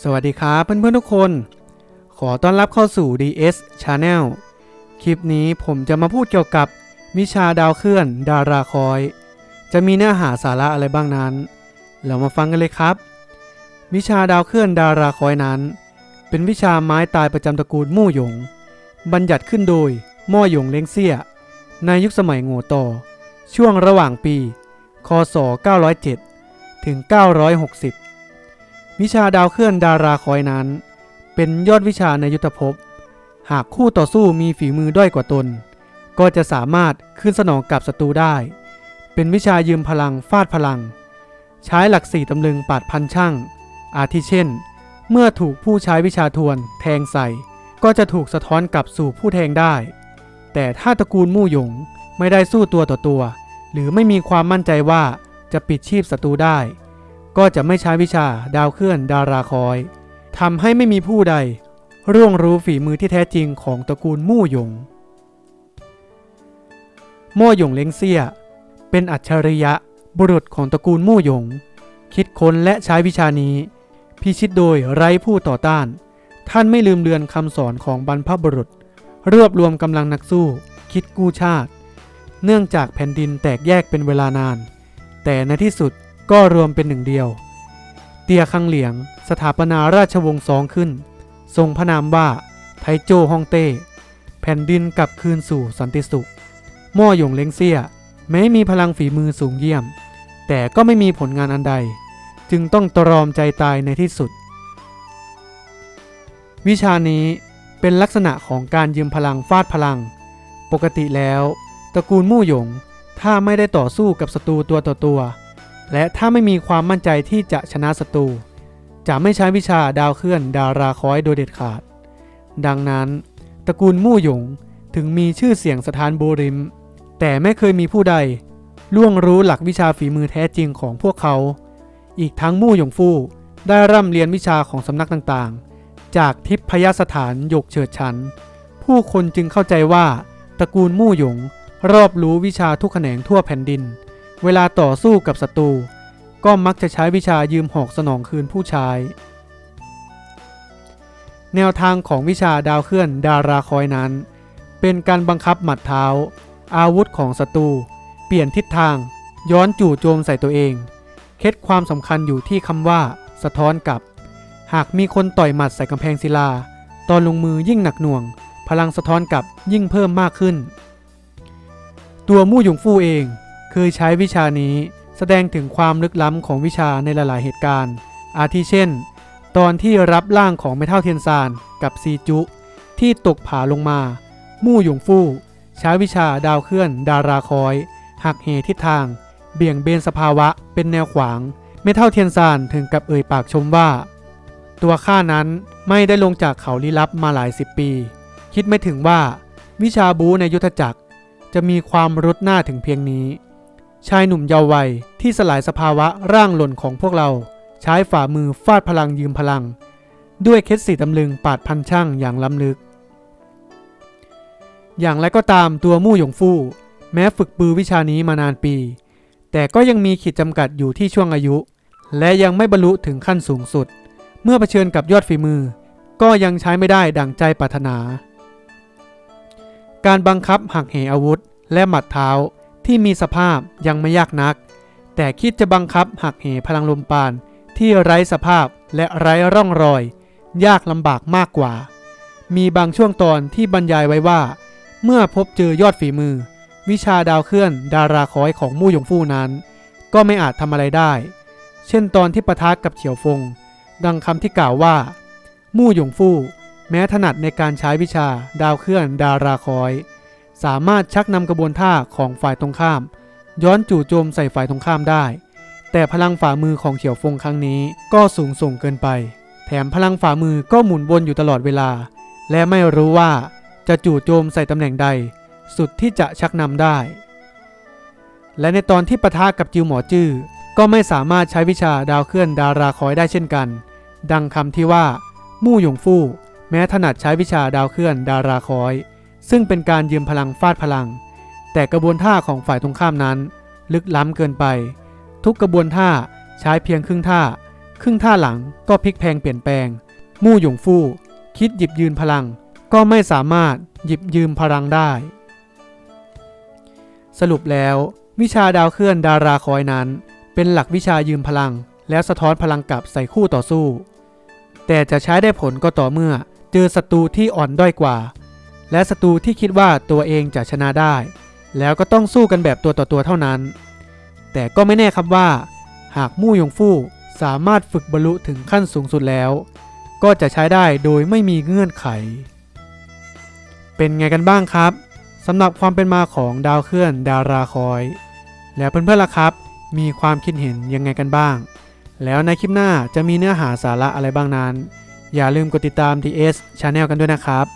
สวัสดีครับเพื่อนๆทุกคน ขอต้อนรับเข้าสู่ DS Channel คลิปนี้ผมจะมาพูดเกี่ยวกับวิชาดาวเคลื่อนดาราคอย จะมีเนื้อหาสาระอะไรบ้างนั้น เรามาฟังกันเลยครับ วิชาดาวเคลื่อนดาราคอยนั้น เป็นวิชาไม้ตายประจำตระกูลมู่หยง บัญญัติขึ้นโดยม่อหยงเล้งเซี่ย ในยุคสมัยโง่ต่อ ช่วงระหว่างปี คศ 907 ถึง 960 วิชาดาวเคลื่อนดาราคอยนั้น เป็นยอดวิชาในยุทธภพ หากคู่ต่อสู้มีฝีมือด้อยกว่าตน ก็จะสามารถขึ้นสนองกับศัตรูได้ เป็นวิชายืมพลังฟาดพลัง ใช้หลักสี่ตำลึงปาดพันช่าง อาทิเช่น เมื่อถูกผู้ใช้วิชาทวนแทงใส่ ก็จะถูกสะท้อนกลับสู่ผู้แทงได้ แต่ถ้าตระกูลมู่หยงไม่ได้สู้ตัวต่อตัว หรือไม่มีความมั่นใจว่าจะปิดชีพศัตรูได้ ก็จะไม่ใช้วิชาดาวเคลื่อนดาราคอยทำให้ไม่มีผู้ใด ร่วงรู้ฝีมือที่แท้จริงของตระกูลมู่หยง มู่หยงเล้งเซี่ย เป็นอัจฉริยะบุรุษของตระกูลมู่หยง คิดค้นและใช้วิชานี้ พิชิตโดยไร้ผู้ต่อต้าน ท่านไม่ลืมเลือนคำสอนของบรรพบุรุษ รวบรวมกำลังนักสู้ คิดกู้ชาติ เนื่องจากแผ่นดินแตกแยกเป็นเวลานาน แต่ในที่สุด ก็รวมเป็นหนึ่งเดียว เตียคังเหลียง สถาปนาราชวงศ์สองขึ้น ทรงพระนามว่าไทโจฮ่องเต้ แผ่นดินกลับคืนสู่สันติสุข ม่อหยงเล้งเซี่ยแม้มีพลังฝีมือสูงเยี่ยม แต่ก็ไม่มีผลงานอันใด จึงต้องตรอมใจตายในที่สุด วิชานี้เป็นลักษณะของการยืมพลังฟาดพลัง ปกติแล้ว ตระกูลมู่หยง ถ้าไม่ได้ต่อสู้กับศัตรูตัวต่อตัว และถ้าไม่มีความมั่นใจที่จะชนะศัตรู จะไม่ใช้วิชาดาวเคลื่อนดาราคอยโดยเด็ดขาด ดังนั้น ตระกูลมู่หยงถึงมีชื่อเสียงสถานโบริม แต่ไม่เคยมีผู้ใด ล่วงรู้หลักวิชาฝีมือแท้จริงของพวกเขา อีกทั้งมู่หยงฟู่ได้ร่ำเรียนวิชาของสำนักต่างๆ จากทิพยสถานหยกเฉิดฉัน ผู้คนจึงเข้าใจว่า ตระกูลมู่หยงรอบรู้วิชาทุกแขนงทั่วแผ่นดิน เวลาต่อสู้กับศัตรูก็มักจะใช้วิชายืมหอกสนองคืนผู้ใช้ แนวทางของวิชาดาวเคลื่อนดาราคอยนั้น เป็นการบังคับหมัดเท้า อาวุธของศัตรูเปลี่ยนทิศทาง ย้อนจู่โจมใส่ตัวเอง เคล็ดความสำคัญอยู่ที่คำว่า สะท้อนกลับ หากมีคนต่อยหมัดใส่กำแพงศิลา ตอนลงมือยิ่งหนักหน่วง พลังสะท้อนกลับยิ่งเพิ่มมากขึ้น ตัวมู่หยงฟู่เอง เคยใช้วิชานี้แสดงถึงความลึกล้ำของวิชาในหลาย ๆ เหตุการณ์ อาทิเช่น ตอนที่รับร่างของเมทัลเทียนซานกับซีจุ ที่ตกผาลงมา มู่หยงฟู่ใช้วิชาดาวเคลื่อน ดาราคอย หักเหทิศทาง เบี่ยงเบนสภาวะเป็นแนวขวาง เมทัลเทียนซานถึงกับเอ่ยปากชมว่า ตัวข้านั้นไม่ได้ลงจากเขาลี้ลับมาหลายสิบปี คิดไม่ถึงว่า วิชาบูในยุทธจักร จะมีความรุดหน้าถึงเพียงนี้ ชายหนุ่มเยาว์วัยที่สลายสภาวะร่างหล่นของพวกเรา ใช้ฝ่ามือฟาดพลังยืมพลัง ด้วยเคสสีตำลึงปาดพันช่างอย่างล้ำลึก อย่างไรก็ตามตัวมู่หยงฟู่ แม้ฝึกปือวิชานี้มานานปี แต่ก็ยังมีขีดจำกัดอยู่ที่ช่วงอายุ และยังไม่บรรลุถึงขั้นสูงสุด เมื่อเผชิญกับยอดฝีมือ ก็ยังใช้ไม่ได้ดั่งใจปรารถนา การบังคับหักเหอาวุธและหมัดเท้า ที่มีสภาพยังไม่ยากนัก แต่คิดจะบังคับหักเหพลังลมปานที่ไร้สภาพและไร้ร่องรอย ยากลำบากมากกว่า มีบางช่วงตอนที่บรรยายไว้ว่า เมื่อพบเจอยอดฝีมือ วิชาดาวเคลื่อนดาราคอยของมู่หยงฟู่นั้น ก็ไม่อาจทำอะไรได้ เช่นตอนที่ปะทะกับเฉียวฟง ดังคำที่กล่าวว่า มู่หยงฟู่แม้ถนัดในการใช้วิชาดาวเคลื่อนดาราคอย สามารถชักนำกระบวนท่าของฝ่ายตรงข้าม ย้อนจู่โจมใส่ฝ่ายตรงข้ามได้ แต่พลังฝ่ามือของเฉียวฟงครั้งนี้ก็สูงส่งเกินไป แถมพลังฝ่ามือก็หมุนวนอยู่ตลอดเวลา และไม่รู้ว่าจะจู่โจมใส่ตำแหน่งใด สุดที่จะชักนำได้ และในตอนที่ปะทะกับจิวหมอจื้อก็ไม่สามารถใช้วิชาดาวเคลื่อนดาราคอยได้เช่นกัน ดังคำที่ว่า มู่หยงฟู่แม้ถนัดใช้วิชาดาวเคลื่อนดาราคอย ซึ่งเป็นการยืมพลังฟาดพลัง แต่กระบวนท่าของฝ่ายตรงข้ามนั้น ลึกล้ำเกินไป ทุกกระบวนท่าใช้เพียงครึ่งท่า ครึ่งท่าหลังก็พลิกแพงเปลี่ยนแปลง มู่หยงฟู่คิดหยิบยืนพลัง ก็ไม่สามารถหยิบยืมพลังได้ สรุปแล้ววิชาดาวเคลื่อนดาราคอยนั้น เป็นหลักวิชายืมพลัง แล้วสะท้อนพลังกลับใส่คู่ต่อสู้ แต่จะใช้ได้ผลก็ต่อเมื่อ เจอศัตรูที่อ่อนด้อยกว่า และศัตรูที่คิดว่าตัวเองจะชนะได้ แล้วก็ต้องสู้กันแบบตัวต่อตัวเท่านั้น แต่ก็ไม่แน่ครับว่า หากมู่ยงฟู่สามารถฝึกบรรลุถึงขั้นสูงสุดแล้ว ก็จะใช้ได้โดยไม่มีเงื่อนไข เป็นไงกันบ้างครับสำหรับความเป็นมาของดาวเคลื่อนดาราคอย แล้วเพื่อนๆล่ะครับ มีความคิดเห็นยังไงกันบ้าง แล้วในคลิปหน้าจะมีเนื้อหาสาระอะไรบ้างนั้น อย่าลืมกดติดตาม DS Channel กันด้วยนะครับ